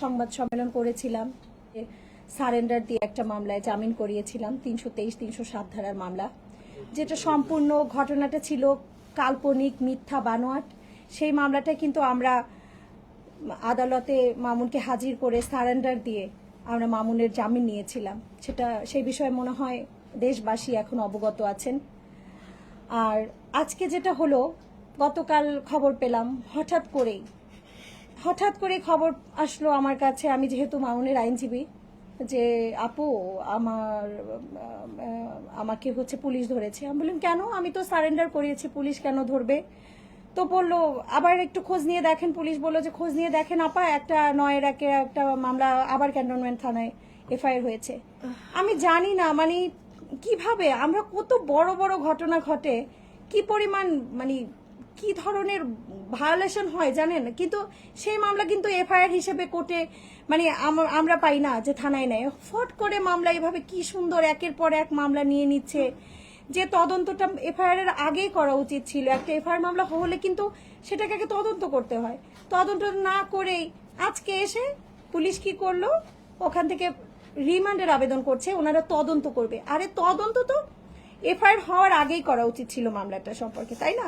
সংবাদ সম্মেলন করেছিলাম সারেন্ডার দিয়ে একটা মামলায় জামিন করিয়েছিলাম, তিনশো তেইশ, তিনশো সাত ধারার মামলা। যেটা সম্পূর্ণ ঘটনাটা ছিল কাল্পনিক মিথ্যা বানোয়াট। সেই মামলাটা কিন্তু আমরা আদালতে মামুনকে হাজির করে সারেন্ডার দিয়ে আমরা মামুনের জামিন নিয়েছিলাম। সেটা, সেই বিষয়ে মনে হয় দেশবাসী এখন অবগত আছেন। আর আজকে যেটা হলো, গতকাল খবর পেলাম, হঠাৎ করেই হঠাৎ করে খবর আসলো আমার কাছে আমি যেহেতু মাউনের আইনজীবী যে আপু আমার আমাকে হচ্ছে পুলিশ ধরেছে। আমি বললাম কেন? আমি তো সারেন্ডার করিয়েছি পুলিশ কেন ধরবে? তো বলল আবার একটু খোঁজ নিয়ে দেখেন। পুলিশ বলল যে খোঁজ নিয়ে দেখেন আপা একটা নয়ের একে একটা মামলা আবার ক্যান্টনমেন্ট থানায় এফআইআর হয়েছে। আমি জানি না মানে কীভাবে আমরা কত বড় বড় ঘটনা ঘটে কি পরিমাণ মানে কি ধরনের ভায়োলেশন হয় জানেন? কিন্তু সেই মামলা কিন্তু এফআইআর হিসেবে কোর্টে মানে আমরা পাই না যে থানায় নেয়। ফট করে মামলা এভাবে কি সুন্দর একের পর এক মামলা নিয়ে নিচ্ছে। যে তদন্তটা এফআইআর এর আগেই করা উচিত ছিল। একটা এফআইআর মামলা হলে কিন্তু সেটাকে আগে তদন্ত করতে হয়। তদন্ত না করেই আজকে এসে পুলিশ কি করল? ওখান থেকে রিমান্ডের আবেদন করছে, ওনারা তদন্ত করবে। আরে তদন্ত তো এফআইআর হওয়ার আগেই করা উচিত ছিল মামলাটা সম্পর্কে, তাই না?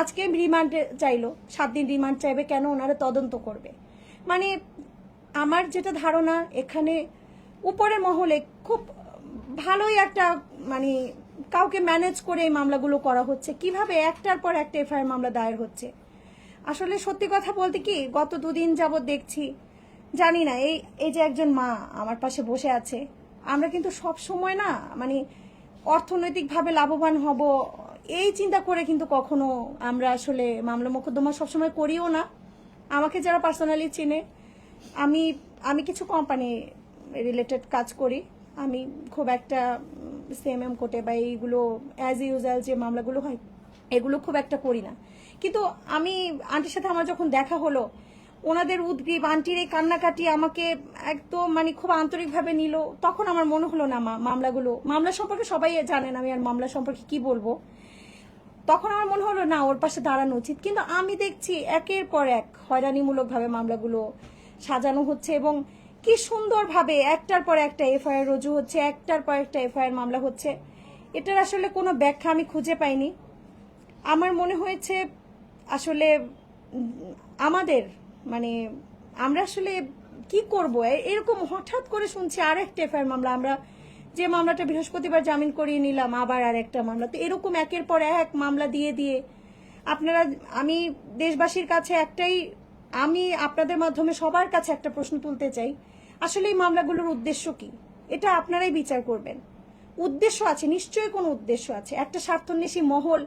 আজকে রিমান্ড চাইলো, সাত দিন রিমান্ড চাইবে, কেন ওনারা তদন্ত করবে? মানে আমার যেটা ধারণা, এখানে উপরের মহলে খুব ভালোই একটা মানে কাউকে ম্যানেজ করে এই মামলাগুলো করা হচ্ছে। কীভাবে একটার পর একটা এফআইআর মামলা দায়ের হচ্ছে? আসলে সত্যি কথা বলতে কি, গত দুদিন যাবৎ দেখছি, জানি না, এই এই যে একজন মা আমার পাশে বসে আছে, আমরা কিন্তু সব সময় না মানে অর্থনৈতিকভাবে লাভবান হব এই চিন্তা করে কিন্তু কখনো আমরা আসলে মামলা মোকদ্দমা সবসময় করিও না। আমাকে যারা পার্সোনালি চিনে, আমি আমি কিছু কোম্পানি রিলেটেড কাজ করি। আমি খুব একটা সেম এম কোর্টে বা এইগুলো অ্যাজ ইউজুয়াল যে মামলাগুলো হয়, এগুলো খুব একটা করি না। কিন্তু আমি আন্টির সাথে আমার যখন দেখা হলো, ওনাদের উদ্গ্রীব, আন্টির এই কান্নাকাটি আমাকে একদম মানে খুব আন্তরিকভাবে নিল। তখন আমার মনে হলো, না মামলাগুলো, মামলা সম্পর্কে সবাই জানেন, আমি আর মামলা সম্পর্কে কি বলব? তখন আমার মনে হলো, না, ওর পাশে দাঁড়ানো উচিত। কিন্তু আমি দেখছি একের পর এক হয়রানিমূলকভাবে মামলাগুলো সাজানো হচ্ছে এবং কি সুন্দরভাবে একটার পর একটা এফআইআর রুজু হচ্ছে, একটার পর একটা এফআইআর মামলা হচ্ছে। এটার আসলে কোনো ব্যাখ্যা আমি খুঁজে পাইনি। আমার মনে হয়েছে আসলে আমাদের মানে আমরা আসলে কি করব? এরকম হঠাৎ করে শুনছি আর একটা এফআইআর মামলা, আমরা যে মামলাটা বৃহস্পতিবার জামিন করিয়ে নিলাম, আবার আর একটা মামলা। তো এরকম একের পর এক মামলা দিয়ে দিয়ে আপনারা, আমি দেশবাসীর কাছে একটাই, আমি আপনাদের মাধ্যমে সবার কাছে একটা প্রশ্ন তুলতে চাই। আসলে এই মামলাগুলোর উদ্দেশ্য কি? এটা আপনারাই বিচার করবেন। উদ্দেশ্য আছে, নিশ্চয়ই কোনো উদ্দেশ্য আছে। একটা স্বার্থন্বেষী মহল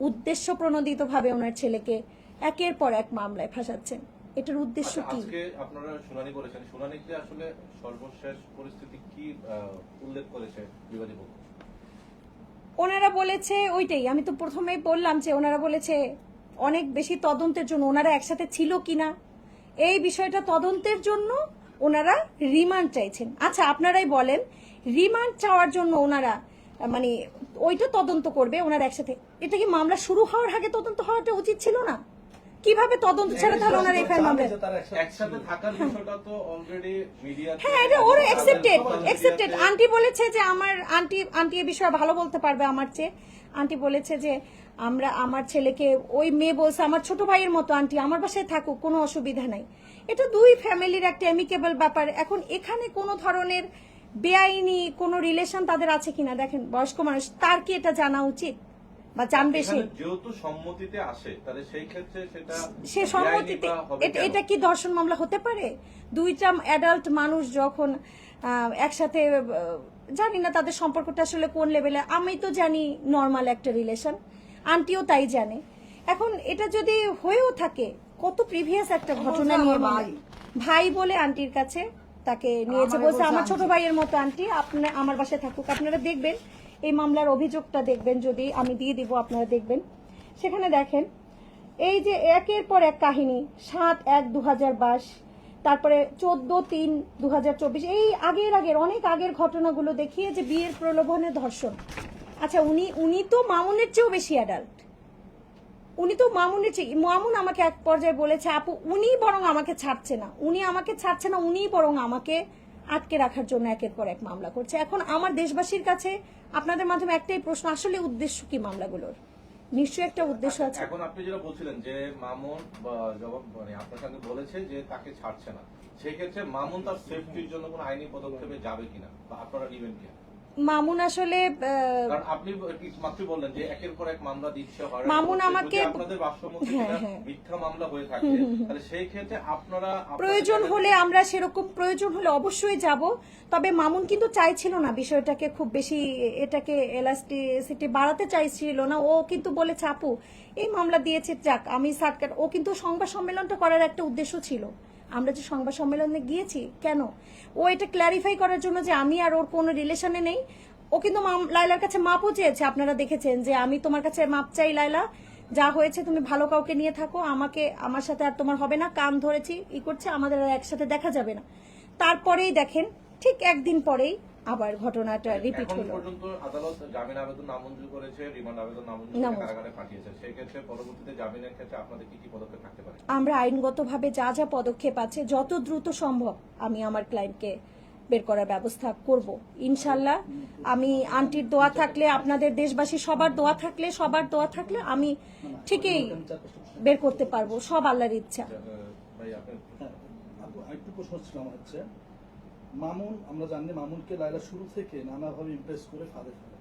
উদ্দেশ্য প্রণোদিত ভাবে ওনার ছেলেকে একের পর এক মামলায় ফাঁসাচ্ছেন। এটার উদ্দেশ্য আচ্ছা, কি? আজকে আপনারা শুনানি করেছেন। শুনানিতে আসলে সর্বশেষ পরিস্থিতি কি উল্লেখ করেছে বিবাদী পক্ষ ওনারা বলেছে ওইটাই আমি তো প্রথমেই বললাম যে ওনারা বলেছে অনেক বেশি তদন্তের জন্য ওনারা একসাথে ছিল কিনা। এই বিষয়টা তদন্তের জন্য ওনারা রিমান্ড চাইছেন। আচ্ছা আপনারাই বলেন রিমান্ড চাওয়ার জন্য ওনারা মানে ওইটা তদন্ত করবে ওনারা একসাথে। এটা কি মামলা শুরু হওয়ার আগে তদন্ত হওয়াটা উচিত ছিল না? কীভাবে তদন্ত ছাড়া তাহলে ওনারা এফআইআর মামলা একসাথে থাকার বিষয়টা তো অলরেডি মিডিয়া হ্যাঁ এটা ওরা অ্যাকসেপ্টেড অ্যাকসেপ্টেড আন্টি বলেছে যে আমার আন্টি আন্টি এ বিষয়ে ভালো বলতে পারবে আমার চেয়ে। আন্টি বলেছে যে আমরা আমার ছেলেকে ওই মেয়ে বলছে আমার ছোট ভাইয়ের মতো আন্টি আমার বাসায় থাকুক কোনো অসুবিধা নাই। এটা দুই ফ্যামিলির একটা এমিকেবল ব্যাপার। এখন এখানে কোনো ধরনের বেআইনি কোনো রিলেশন তাদের আছে কিনা? দেখেন বয়স্ক মানুষ তার কি এটা জানা উচিত? বা জানবে সে যেহেতু সম্মতিতে আসে তাহলে সেই ক্ষেত্রে সেটা সে সম্মতিতে এটা- কি ধর্ষণ মামলা হতে পারে? দুইটা অ্যাডাল্ট মানুষ যখন আহ, একসাথে জানি না তাদের সম্পর্কটা আসলে কোন লেভেলে আমি তো জানি নর্মাল একটা রিলেশন আন্টিও তাই জানে। এখন এটা যদি হয়েও থাকে কত প্রিভিয়াস একটা ঘটনা নিয়ে ভাই। ভাই বলে আন্টির কাছে তাকে নিয়েছে বলছে আমার ছোট ভাইয়ের মতো আন্টি আপনার আমার বাসায় থাকুক। আপনারা দেখবেন এই মামলার অভিযোগটা দেখবেন যদি আমি দিয়ে দিব, আপনারা দেখবেন। সেখানে দেখেন, এই যে একের পর এক কাহিনী, সাত এক দু বাইশ, তারপরে চোদ্দ তিন দু এই আগের আগের, অনেক আগের ঘটনাগুলো দেখিয়ে যে বিয়ের প্রলোভনে ধর্ষণ। আচ্ছা উনি উনি তো মামুনের চেয়েও বেশি অ্যাডাল্ট উনি তো মামুনের চেয়ে, মামুন আমাকে এক পর্যায়ে বলেছে, আপু উনি বরং আমাকে ছাড়ছে না। উনি আমাকে ছাড়ছে না উনি বরং আমাকে আটকে রাখার জন্য একের পর এক মামলা করছে। এখন আমার দেশবাসীর কাছে আপনাদের মাধ্যমে একটাই প্রশ্ন আসলে উদ্দেশ্য কি মামলাগুলোর? নিশ্চয়ই একটা উদ্দেশ্য আছে। এখন আপনি যেটা বলছিলেন যে মামুন বা জবাব মানে আপনার সঙ্গে বলেছে যে তাকে ছাড়ছে না। সেই ক্ষেত্রে মামুন তার সেফটির জন্য কোনো আইনি পদক্ষেপে যাবে কিনা বা আপনারা নিবেন কিনা? মামুন আসলে আপনি মাত্র বললেন যে একের পর এক মামলা দিচ্ছে মামুন আমাকে- আপনাদের হ্যাঁ, হ্যাঁ। মিথ্যা মামলা হয়ে থাকে তাহলে সেই ক্ষেত্রে আপনারা প্রয়োজন হলে আমরা সেরকম প্রয়োজন হলে অবশ্যই যাব। তবে মামুন কিন্তু চাইছিল না বিষয়টাকে খুব বেশি এটাকে এলাস্টিসিটি বাড়াতে চাইছিল না। ও কিন্তু বলেছে আপু এই মামলা দিয়েছে যাক আমি সার্টকাট ও কিন্তু সংবাদ সম্মেলনটা করার একটা উদ্দেশ্য ছিল। আমরা যে সংবাদ সম্মেলনে গিয়েছি, কেন? ও এটা ক্ল্যারিফাই করার জন্য যে আমি আর ওর কোনো রিলেশনে নেই। ও কিন্তু লাইলার কাছে মাপও চেয়েছে। আপনারা দেখেছেন যে আমি তোমার কাছে মাপ চাই লাইলা যা হয়েছে, তুমি ভালো কাউকে নিয়ে থাকো। আমাকে, আমার সাথে আর তোমার হবে না। কান ধরেছি, ই করছে, আমাদের আর একসাথে দেখা যাবে না। তারপরেই দেখেন, ঠিক একদিন পরেই আবার ঘটনাটা রিপিট হলো। পর্যন্ত আদালত জামিন আবেদন নামঞ্জুর করেছে রিমান্ড আবেদন নামঞ্জুর নামঞ্জুর। কারাগারে পাঠিয়েছে। সেই ক্ষেত্রে পরবর্তীতে জামিনের ক্ষেত্রে আপনাদের কি কি পদক্ষেপ থাকতে পারে? আমরা আইনগতভাবে যা যা পদক্ষেপ আছে যত দ্রুত সম্ভব আমি আমার ক্লায়েন্টকে বের করার ব্যবস্থা করব। ইনশাল্লাহ আমি আন্টির দোয়া থাকলে আপনাদের দেশবাসী সবার দোয়া থাকলে সবার দোয়া থাকলে আমি ঠিকই বের করতে পারব সব আল্লাহর ইচ্ছা। মামুন, আমরা জানি মামুনকে লাইলা শুরু থেকে নানাভাবে ইমপ্রেস করে ফাঁদে ফেলে।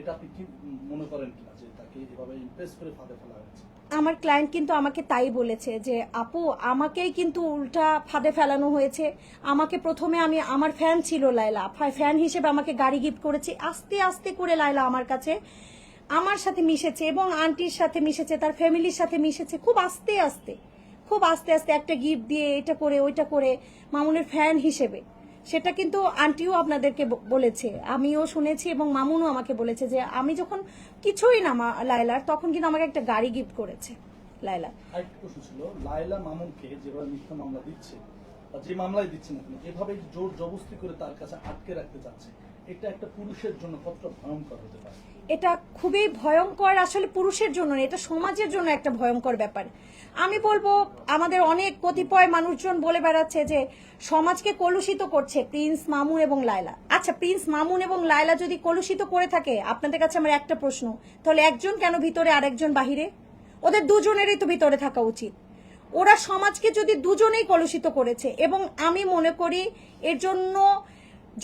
এটা আপনি কি মনে করেন কিনা যে তাকে এভাবে ইমপ্রেস করে ফাঁদে ফেলা হয়েছে? আমার ক্লায়েন্ট কিন্তু আমাকে তাই বলেছে যে, আপু, আমাকেই কিন্তু উল্টা ফাঁদে ফেলানো হয়েছে। আমাকে প্রথমে আমি, আমার ফ্যান ছিল লাইলা ফ্যান হিসেবে আমাকে গাড়ি গিফট করেছে। আস্তে আস্তে করে লাইলা আমার কাছে, আমার সাথে মিশেছে এবং আন্টির সাথে মিশেছে, তার ফ্যামিলির সাথে মিশেছে খুব আস্তে আস্তে। খুব আস্তে আস্তে একটা গিফট দিয়ে এটা করে, ওইটা করে মামুনের ফ্যান হিসেবে। সেটা কিন্তু আন্টিও আপনাদেরকে বলেছে, আমিও শুনেছি এবং মামুনও আমাকে বলেছে যে আমি যখন কিছুই না লাইলার তখন কিন্তু আমাকে একটা গাড়ি গিফট করেছে লাইলা ছিল লাইলা মামুনকে যেভাবে মিথ্যা মামলা দিচ্ছে যে মামলায় দিচ্ছে না কেন এভাবে জোর জবস্তি করে তার কাছে আটকে রাখতে চাচ্ছে? এটা একটা পুরুষের জন্য কতটা ভয়ঙ্কর হতে পারে? এটা খুবই ভয়ঙ্কর, আসলে পুরুষের জন্য এটা সমাজের জন্য একটা ভয়ঙ্কর ব্যাপার। আমি বলব, আমাদের অনেক কতিপয় মানুষজন বলে বেড়াচ্ছে যে, সমাজকে কলুষিত করছে প্রিন্স মামুন এবং লায়লা। আচ্ছা প্রিন্স মামুন এবং লায়লা যদি কলুষিত করে থাকে, আপনাদের কাছে আমার একটা প্রশ্ন, তাহলে একজন কেন ভিতরে আরেকজন বাহিরে? ওদের দুজনেরই তো ভিতরে থাকা উচিত। ওরা সমাজকে যদি দুজনেই কলুষিত করেছে, এবং আমি মনে করি এর জন্য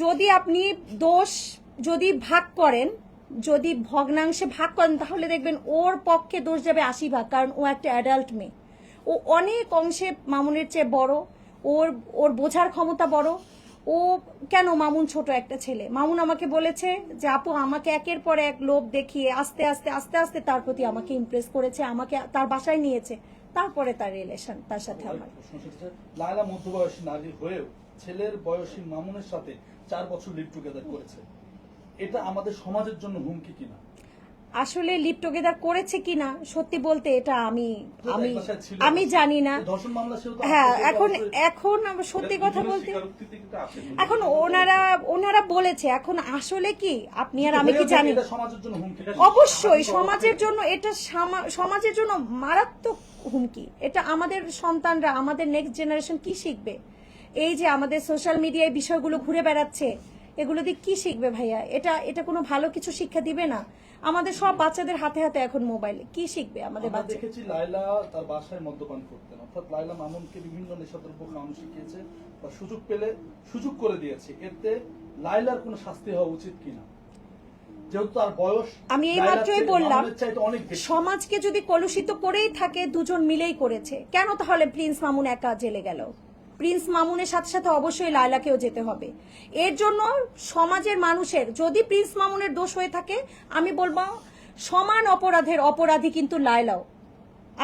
যদি আপনি দোষ যদি ভাগ করেন, যদি ভগ্নাংশে ভাগ করেন, তাহলে দেখবেন ওর পক্ষে দোষ যাবে আশি ভাগ, কারণ ও একটা অ্যাডাল্ট মেয়ে। ও অনেক অংশে মামুনের চেয়ে বড়, ওর ওর বোঝার ক্ষমতা বড় ও, কেন মামুন ছোট একটা ছেলে? মামুন আমাকে বলেছে যে, আপু, আমাকে একের পর এক লোভ দেখিয়ে আস্তে আস্তে আস্তে আস্তে তার প্রতি আমাকে ইমপ্রেস করেছে, আমাকে তার বাসায় নিয়েছে। তারপরে তার রিলেশন তার সাথে আমার। লাইলা মধ্যবয়সী নারী হয়েও ছেলের বয়সী মামুনের সাথে চার বছর লিভ টুগেদার করেছে। এটা আমাদের সমাজের জন্য হুমকি কিনা? আসলে লিপ টুগেদার করেছে কিনা সত্যি বলতে এটা আমি আমি। আমি জানি না। হ্যাঁ এখন এখন সত্যি কথা বলতে। এখন ওনারা ওনারা বলেছে এখন আসলে কি? আপনি আর আমি কি জানি? অবশ্যই সমাজের জন্য এটা সমাজের জন্য মারাত্মক হুমকি। এটা আমাদের সন্তানরা আমাদের নেক্সট জেনারেশন কি শিখবে? এই যে আমাদের সোশ্যাল মিডিয়ায় বিষয়গুলো ঘুরে বেড়াচ্ছে এগুলো দিয়ে কি শিখবে ভাইয়া? এটা এটা কোনো ভালো কিছু শিক্ষা দিবে না? আমাদের সব বাচ্চাদের হাতে হাতে এখন মোবাইল কি শিখবে আমাদের বাচ্চা? দেখেছি লাইলা তার বাসায় মদ্যপান করতেন। অর্থাৎ লাইলা মামুনকে বিভিন্ন নেশাদ্রব্য খাওয়ানো শিখিয়েছে বা সুযোগ পেলে সুযোগ করে দিয়েছে। এতে লাইলার কোনো শাস্তি হওয়া উচিত কিনা? যেহেতু তার বয়স আমি এই মাত্রই বললাম সমাজকে যদি কলুষিত করেই থাকে দুজন মিলেই করেছে। কেন তাহলে প্রিন্স মামুন একা জেলে গেল? প্রিন্স মামুনের সাথে সাথে অবশ্যই লায়লাকেও যেতে হবে। এর জন্য সমাজের মানুষের যদি প্রিন্স মামুনের দোষ হয়ে থাকে, আমি বলব সমান অপরাধের অপরাধী কিন্তু লায়লাও।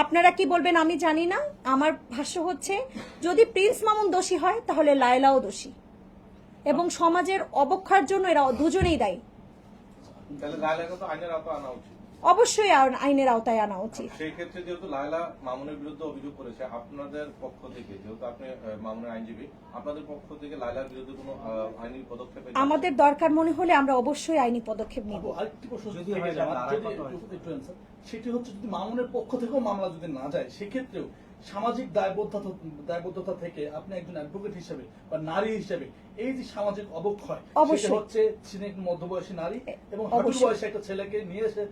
আপনারা কি বলবেন আমি জানি না, আমার ভাষ্য হচ্ছে যদি প্রিন্স মামুন দোষী হয়, তাহলে লায়লাও দোষী। এবং সমাজের অবক্ষার জন্য এরা দুজনেই দায়ী। তাহলে লায়লাকে তো আইনের আওতা আনা উচিত। অবশ্যই আইনের আওতায় আনা উচিত। সেই ক্ষেত্রে যেহেতু লায়লা মামুনের বিরুদ্ধে অভিযোগ করেছে আপনাদের পক্ষ থেকে যেহেতু আপনি মামুনের আইনজীবী আপনাদের পক্ষ থেকে লায়লার বিরুদ্ধে কোনো আইনি পদক্ষেপ আমাদের দরকার মনে হলে আমরা অবশ্যই আইনি পদক্ষেপ নিব। আরেকটি প্রশ্ন যদি সেটি হচ্ছে যদি মামুনের পক্ষ থেকেও মামলা যদি না যায় সেক্ষেত্রেও সামাজিক দায়বদ্ধতা দায়বদ্ধতা থেকে আপনি একজন অ্যাডভোকেট হিসেবে বা নারী হিসেবে এই যে সামাজিক অবক্ষয় অবশ্যই। সেটা হচ্ছে মধ্যবয়সী নারী এবং হাঁটুর অবশ্যই। বয়সে একটা ছেলেকে নিয়ে এসে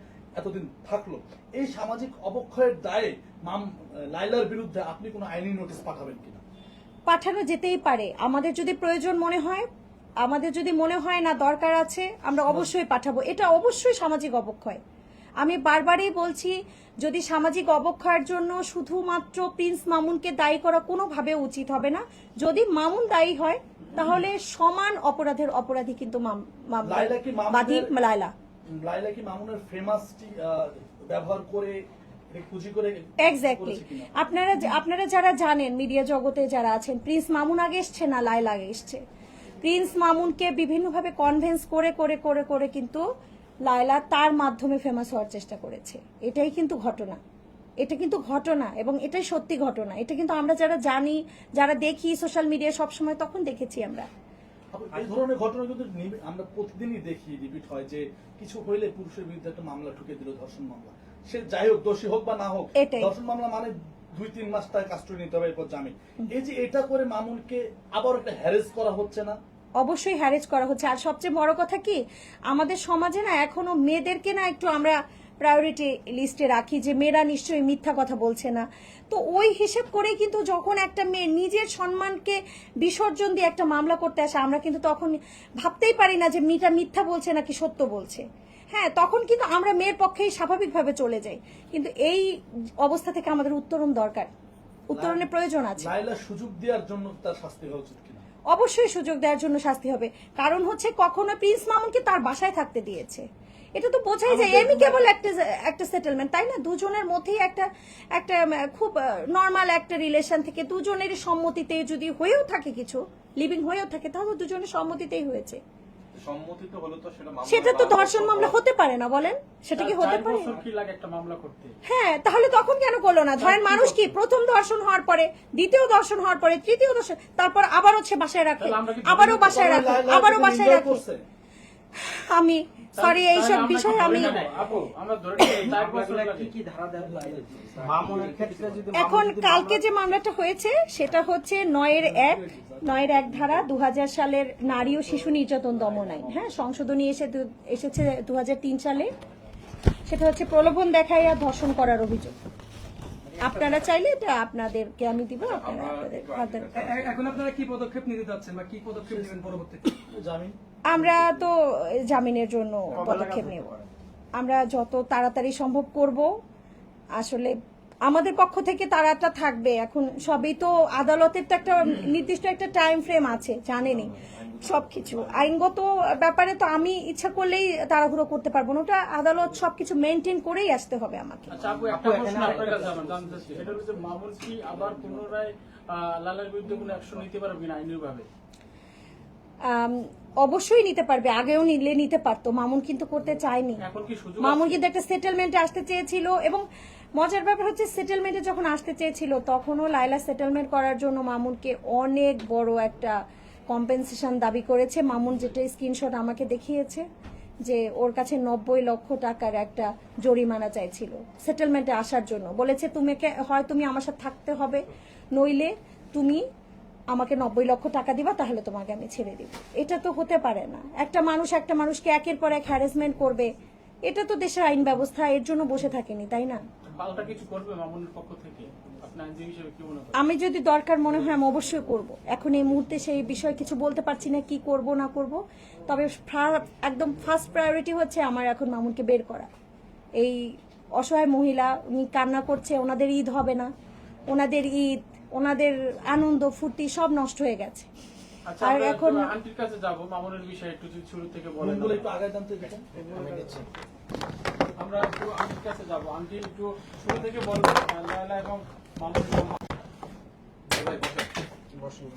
এতদিন থাকল। এই সামাজিক অবক্ষয়ের দায়ে মাম লাইলার বিরুদ্ধে আপনি কোনো আইনি নোটিশ পাঠাবেন কিনা? পাঠানো যেতেই পারে। আমাদের যদি প্রয়োজন মনে হয় আমাদের যদি মনে হয় না দরকার আছে আমরা অবশ্যই পাঠাবো। এটা অবশ্যই সামাজিক অবক্ষয়। আমি বারবারই বলছি যদি সামাজিক অবক্ষয়ের জন্য শুধুমাত্র প্রিন্স মামুনকে দায়ী করা কোনোভাবে উচিত হবে না। যদি মামুন দায়ী হয় তাহলে সমান অপরাধের অপরাধী কিন্তু বাদী? লায়লা। লাইলা কি মামুনের ফেমাসটি ব্যবহার করে এক্স্যাক্টলি আপনারা আপনারা যারা জানেন মিডিয়া জগতে যারা আছেন প্রিন্স মামুন আগে এসছে না লাইলা আগে এসছে? প্রিন্স মামুনকে বিভিন্নভাবে কনভেন্স করে করে করে করে কিন্তু লায়লা তার মাধ্যমে ফেমাস হওয়ার চেষ্টা করেছে। এটাই কিন্তু ঘটনা। এটা কিন্তু ঘটনা এবং এটাই সত্যি ঘটনা। এটা কিন্তু আমরা যারা জানি যারা দেখি সোশ্যাল মিডিয়ায় সবসময় তখন দেখেছি আমরা। এই ধরনের ঘটনা কিন্তু আমরা প্রতিদিনই দেখি রিপিট হয় যে কিছু হইলে পুরুষের বিরুদ্ধে একটা মামলা ঠুকে দিল ধর্ষণ মামলা। সে যাই হোক দোষী হোক বা না হোক ধর্ষণ মামলা মানে দুই তিন মাস তার কাস্টডি নিতে হবে এরপর জামিন। এই যে এটা করে মামুনকে আবার একটা হ্যারেস করা হচ্ছে না? অবশ্যই হ্যারেজ করা হচ্ছে। আর সবচেয়ে বড় কথা কি আমাদের সমাজে না এখনও মেয়েদেরকে না একটু আমরা প্রায়োরিটি লিস্টে রাখি যে মেয়েরা নিশ্চয়ই মিথ্যা কথা বলছে না। তো ওই হিসেব করে কিন্তু যখন একটা মেয়ে নিজের সম্মানকে বিসর্জন দিয়ে একটা মামলা করতে আসে আমরা কিন্তু তখন ভাবতেই পারি না যে মেয়েটা মিথ্যা বলছে নাকি সত্য বলছে। হ্যাঁ তখন কিন্তু আমরা মেয়ের পক্ষেই স্বাভাবিকভাবে চলে যাই। কিন্তু এই অবস্থা থেকে আমাদের উত্তরণ দরকার। উত্তরণের প্রয়োজন আছে। লাইলা সুযোগ দেওয়ার জন্য তার শাস্তি হওয়া উচিত কিনা? অবশ্যই সুযোগ দেওয়ার জন্য শাস্তি হবে। কারণ হচ্ছে কখনো প্রিন্স মামুনকে তার বাসায় থাকতে দিয়েছে। এটা তো বোঝাই যায়। এমনি কেবল একটা একটা সেটেলমেন্ট তাই না? দুজনের মধ্যেই একটা একটা খুব নর্মাল একটা রিলেশন থেকে দুজনের সম্মতিতে যদি হয়েও থাকে কিছু লিভিং হয়েও থাকে তাহলে দুজনের সম্মতিতেই হয়েছে। সম্মতিতে হলে তো সেটা তো ধর্ষণ মামলা হতে পারে না বলেন? সেটা কি হতে পারে? বছর কি লাগে একটা মামলা করতে? হ্যাঁ তাহলে তখন কেন করল না? ধরেন মানুষ কি প্রথম দর্শন হওয়ার পরে দ্বিতীয় দর্শন হওয়ার পরে তৃতীয় দর্শন তারপর আবার হচ্ছে বাসায় রাখে আবারও বাসায় রাখে আবারও বাসায় রাখে। আমি সরি এইসব বিষয়ে আমি এখন কালকে যে মামলাটা হয়েছে সেটা হচ্ছে নয়ের এক নয়ের এক ধারা দু হাজার সালের নারী ও শিশু নির্যাতন দমন আইন হ্যাঁ সংশোধনী এসে এসেছে দু হাজার তিন সালে। সেটা হচ্ছে প্রলোভন দেখাইয়া ধর্ষণ করার অভিযোগ। আপনারা চাইলে এটা আপনাদেরকে আমি দিব আপনারা আপনাদের এখন আপনারা কি পদক্ষেপ নিতে যাচ্ছেন বা কি পদক্ষেপ নেবেন পরবর্তীতে? জামিন? আমরা তো জামিনের জন্য পদক্ষেপ নেব। আমরা যত তাড়াতাড়ি সম্ভব করব। আসলে আমাদের পক্ষ থেকে তাড়াটা থাকবে। এখন সবই তো আদালতের তো একটা নির্দিষ্ট একটা টাইম ফ্রেম আছে জানেনই সবকিছু। আইনগত ব্যাপারে তো আমি ইচ্ছা করলেই তাড়াহুড়ো করতে পারব না। ওটা আদালত সবকিছু মেনটেন করেই আসতে হবে আমাকে। আচ্ছা মামুন কি আবার পুনরায় লালার বিরুদ্ধে কোনো অ্যাকশন নিতে পারবে আইনের ভাবে অবশ্যই নিতে পারবে আগেও নিলে নিতে পারতো মামুন কিন্তু করতে চায়নি। মামুন কিন্তু একটা সেটেলমেন্টে আসতে চেয়েছিল এবং মজার ব্যাপার হচ্ছে সেটেলমেন্টে যখন আসতে চেয়েছিল তখনও লাইলা সেটেলমেন্ট করার জন্য মামুনকে অনেক বড় একটা কম্পেনসেশন দাবি করেছে। মামুন যেটা স্ক্রিনশট আমাকে দেখিয়েছে যে ওর কাছে নব্বই লক্ষ টাকার একটা জরিমানা চাইছিল সেটেলমেন্টে আসার জন্য। বলেছে তোমাকে হয় তুমি আমার সাথে থাকতে হবে নইলে তুমি আমাকে নব্বই লক্ষ টাকা দিবা তাহলে তোমাকে আমি ছেড়ে দিব। এটা তো হতে পারে না। একটা মানুষ একটা মানুষকে একের পর এক হ্যারাসমেন্ট করবে এটা তো দেশের আইন ব্যবস্থা এর জন্য বসে থাকেনি তাই না? আমি যদি দরকার মনে হয় আমি অবশ্যই করব। এখন এই মুহূর্তে সেই বিষয়ে কিছু বলতে পারছি না কি করব না করব। তবে একদম ফার্স্ট প্রায়োরিটি হচ্ছে আমার এখন মামুনকে বের করা। এই অসহায় মহিলা উনি কান্না করছে ওনাদের ঈদ হবে না। ওনাদের ঈদ ওনাদের আনন্দ ফুর্তি সব নষ্ট হয়ে গেছে। আচ্ছা আর এখন- আন্টির কাছে যাব। মামুনের বিষয়ে একটু যদি শুরু থেকে বলেন। বলে একটু আগে জানতে দিতেন আমরা একটু আন্টির কাছে যাব। আন্টি একটু শুরু থেকে বলবেন লায়লা এবং মামুন ভাই, বসেন।